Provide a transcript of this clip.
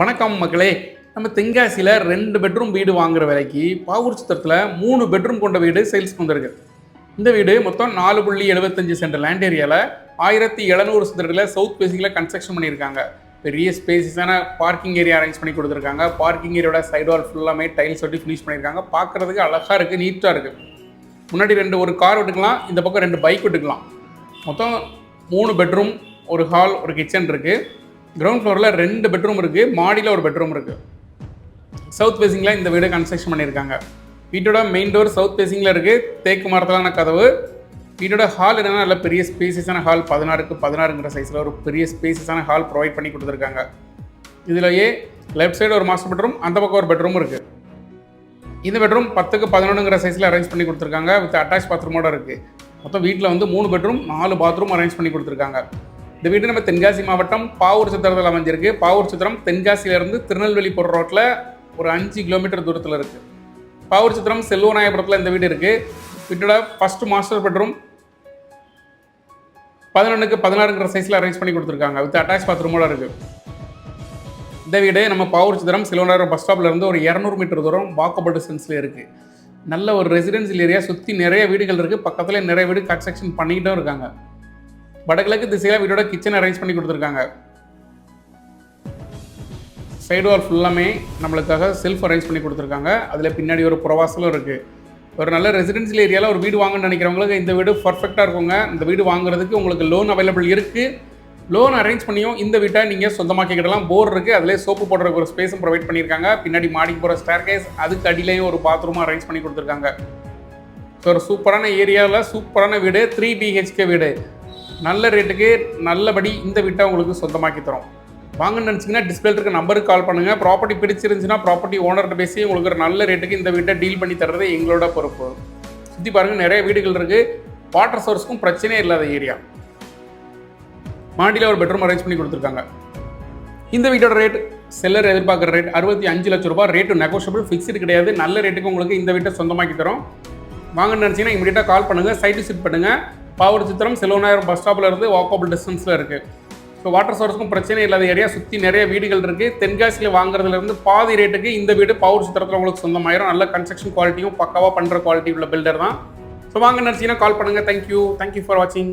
வணக்கம் மக்களே. நம்ம தென்காசியில் ரெண்டு பெட்ரூம் வீடு வாங்குற விலைக்கு பாவூர் சித்திரத்தில் மூணு பெட்ரூம் கொண்ட வீடு சேல்ஸ் வந்திருக்கு. இந்த வீடு மொத்தம் நாலு புள்ளி எழுபத்தஞ்சு சென்ட் லேண்ட் ஏரியாவில் ஆயிரத்தி எழுநூறு சதுரத்தில் சவுத் பேசிங்கில் கன்ஸ்ட்ரக்ஷன் பண்ணியிருக்காங்க. பெரிய ஸ்பேசிஸான பார்க்கிங் ஏரியா அரேஞ்ச் பண்ணி கொடுத்துருக்காங்க. பார்க்கிங் ஏரியாவோட சைடு வால் ஃபுல்லாமே டைல்ஸ் ஒட்டி ஃபினிஷ் பண்ணியிருக்காங்க. பார்க்குறதுக்கு அழகாக இருக்குது நீட்டாக இருக்குது முன்னாடி ரெண்டு ஒரு கார் விட்டுக்கலாம் இந்த பக்கம் ரெண்டு பைக் விட்டுக்கலாம் மொத்தம் மூணு பெட்ரூம் ஒரு ஹால் ஒரு கிச்சன் இருக்குது கிரவுண்ட் ஃப்ளோரில் ரெண்டு பெட்ரூம் இருக்குது மாடியில் ஒரு பெட்ரூம் இருக்குது சவுத் ஃபேசிங்கில் இந்த வீடு கன்ஸ்ட்ரக்ஷன் பண்ணியிருக்காங்க. வீட்டோட மெயின் டோர் சவுத் ஃபேசிங்கில் இருக்குது தேக்கு மரத்திலான கதவு. வீட்டோட ஹால் என்னென்னா நல்ல பெரிய ஸ்பேசியஸான ஹால் பதினாறுக்கு பதினாறுங்கிற சைஸில் ஒரு பெரிய ஸ்பேசியஸான ஹால் ப்ரொவைட் பண்ணி கொடுத்துருக்காங்க. இதுலேயே லெஃப்ட் சைடு ஒரு மாஸ்டர் பெட்ரூம் அந்த பக்கம் ஒரு பெட்ரூம் இருக்குது இந்த பெட்ரூம் பத்துக்கு பதினொன்றுங்கிற சைஸில் அரேஞ்ச் பண்ணி கொடுத்துருக்காங்க வித் அட்டாச் பாத்ரூமோட இருக்குது மொத்தம் வீட்டில் வந்து மூணு பெட்ரூம் நாலு பாத்ரூம் அரேஞ்ச் பண்ணி கொடுத்துருக்காங்க. இந்த வீடு நம்ம தென்காசி மாவட்டம் பாவூர் சித்திரத்தில் அமைஞ்சிருக்கு. பாவூர் சித்திரம் தென்காசியிலேருந்து திருநெல்வேலி போகிற ரோட்டில் ஒரு அஞ்சு கிலோமீட்டர் தூரத்தில் இருக்குது பாவூர் சித்திரம் செல்வநாயபுரத்தில் இந்த வீடு இருக்குது வீட்டோட ஃபர்ஸ்ட் மாஸ்டர் பெட்ரூம் பதினொன்றுக்கு பதினாறுங்கிற சைஸில் அரேஞ்ச் பண்ணி கொடுத்துருக்காங்க. வித் அட்டாச் பாத்ரூமோட இருக்குது இந்த வீடு நம்ம பாவூர் சித்திரம் சிலோனார் பஸ் ஸ்டாப்லேருந்து ஒரு இரநூறு மீட்டர் தூரம் வாக்கபிள் டிஸ்டன்ஸில் இருக்குது நல்ல ஒரு ரெசிடென்சியல் ஏரியா சுற்றி நிறைய வீடுகள் இருக்குது பக்கத்தில் நிறைய வீடு கன்ஸ்ட்ரக்ஷன் பண்ணிக்கிட்டும் இருக்காங்க. வடகிழக்கு திசையில் வீடோட கிச்சன் அரேஞ்ச் பண்ணி கொடுத்துருக்காங்க. சைடு வால் ஃபுல்லாமே நம்மளுக்காக செல்ஃப் அரேஞ்ச் பண்ணி கொடுத்துருக்காங்க. அதில் பின்னாடி ஒரு புறவாசலும் இருக்குது ஒரு நல்ல ரெசிடென்சியல் ஏரியாவில் ஒரு வீடு வாங்கணும்னு நினைக்கிறவங்களுக்கு இந்த வீடு பர்ஃபெக்டாக இருக்குங்க. இந்த வீடு வாங்குறதுக்கு உங்களுக்கு லோன் அவைலபிள் இருக்குது லோன் அரேஞ்ச் பண்ணியும் இந்த வீட்டை நீங்கள் சொந்தமாக்கிக்கிடலாம். போர் இருக்குது அதிலே சோப்பு போடுறதுக்கு ஒரு ஸ்பேஸும் ப்ரொவைட் பண்ணியிருக்காங்க. பின்னாடி மாடிக்கு போகிற ஸ்டேர் கேஸ் அதுக்கு அடியிலையும் ஒரு பாத்ரூமும் அரேஞ்ச் பண்ணி கொடுத்துருக்காங்க. ஸோ ஒரு சூப்பரான ஏரியாவில் சூப்பரான வீடு. த்ரீ பிஹெச்கே வீடு. நல்ல ரேட்டுக்கு நல்லபடி இந்த வீட்டை உங்களுக்கு சொந்தமாக்கி தரோம். வாங்கன்னு நினச்சிங்கன்னா டிஸ்பிளே இருக்க நம்பருக்கு கால் பண்ணுங்கள் ப்ராப்பர்ட்டி பிடிச்சிருந்துச்சுன்னா ப்ராப்பர்ட்டி ஓனர்கிட்ட பேசி உங்களுக்கு ஒரு நல்ல ரேட்டுக்கு இந்த வீட்டை டீல் பண்ணி தர்றது எங்களோட பொறுப்பு. சுற்றி பாருங்கள் நிறைய வீடுகள் இருக்குது வாட்டர் சோர்ஸ்க்கும் பிரச்சனையே இல்லாத ஏரியா மாடியில் ஒரு பெட்ரூம் அரேஞ்ச் பண்ணி கொடுத்துருக்காங்க. இந்த வீட்டோட ரேட் செல்லர் எதிர்பார்க்குற ரேட் அறுபத்தி அஞ்சு லட்ச ரூபாய். ரேட்டு நெகோஷியபிள் ஃபிக்ஸ்டு கிடையாது. நல்ல ரேட்டுக்கு உங்களுக்கு இந்த வீட்டை சொந்தமாக்கி தரோம். வாங்கன்னு நினச்சிங்கன்னா இமீடியட்டாக கால் பண்ணுங்கள் சைட் விசிட் பண்ணுங்கள் பாவூர் சித்திரம் செல்வநாயகம் பஸ் ஸ்டாப்பில் இருந்து வாக்கபிள் டிஸ்டன்ஸில் இருக்குது ஸோ வாட்டர் சோர்ஸ்க்கும் பிரச்சனை இல்லாத ஏரியா சுற்றி நிறைய வீடுகள் இருக்குது தென்காசியில் வாங்குறதுலேருந்து பாதி ரேட்டுக்கு இந்த வீடு பாவூர் சித்திரத்தில் உங்களுக்கு சொந்தமாயிரும். நல்ல கன்ஸ்ட்ரக்ஷன் குவாலிட்டியும் பக்காவாக பண்ணுற குவாலிட்டி உள்ள பில்டர் தான். ஸோ வாங்க நினச்சிங்கன்னா கால் பண்ணுங்கள் தேங்க்யூ தேங்க்யூ ஃபார் வாட்சிங்